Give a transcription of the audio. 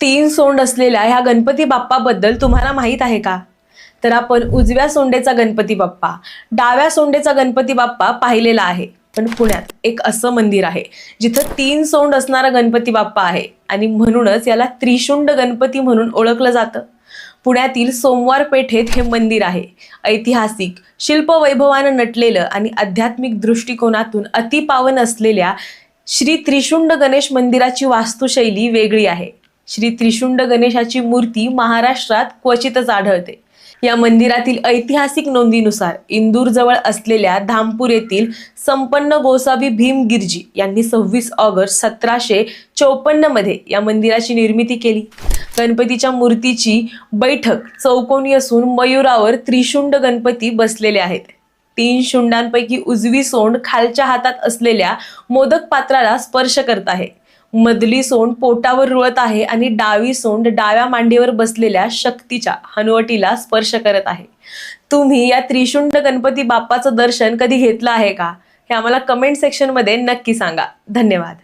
तीन सोंड असलेल्या ह्या गणपती बाप्पाबद्दल तुम्हाला माहीत आहे का? तर आपण उजव्या सोंडेचा गणपती बाप्पा डाव्या सोंडेचा गणपती बाप्पा पाहिलेला आहे. पण पुण्यात एक असं मंदिर आहे जिथं तीन सोंड असणारा गणपती बाप्पा आहे आणि म्हणूनच याला त्रिशुंड गणपती म्हणून ओळखलं जातं. पुण्यातील सोमवार पेठेत हे मंदिर आहे. ऐतिहासिक शिल्पवैभवानं नटलेलं आणि आध्यात्मिक दृष्टिकोनातून अतिपावन असलेल्या श्री त्रिशुंड गणेश मंदिराची वास्तुशैली वेगळी आहे. श्री त्रिशुंड गणेशाची मूर्ती महाराष्ट्रात क्वचितच आढळते. या मंदिरातील ऐतिहासिक नोंदीनुसार इंदूरजवळ असलेल्या धामपूर येथील संपन्न गोसावी भीम गिरजी यांनी सव्वीस ऑगस्ट सतराशे चौपन्नमध्ये या मंदिराची निर्मिती केली. गणपतीच्या मूर्तीची बैठक चौकोनी असून मयुरावर त्रिशुंड गणपती बसलेले आहेत. तीन शुंडांपैकी उजवी सोंड खालच्या हातात असलेल्या मोदक पात्राला स्पर्श करत आहे. मधली सोंड पोटावर रुळत आहे आणि डावी सोंड डाव्या मांडीवर बसलेल्या शक्तीच्या हनुवटीला स्पर्श करत आहे. तुम्ही या त्रिशुंड गणपती बाप्पाचं दर्शन कधी घेतलं आहे का? हे आम्हाला कमेंट सेक्शनमध्ये नक्की सांगा. धन्यवाद.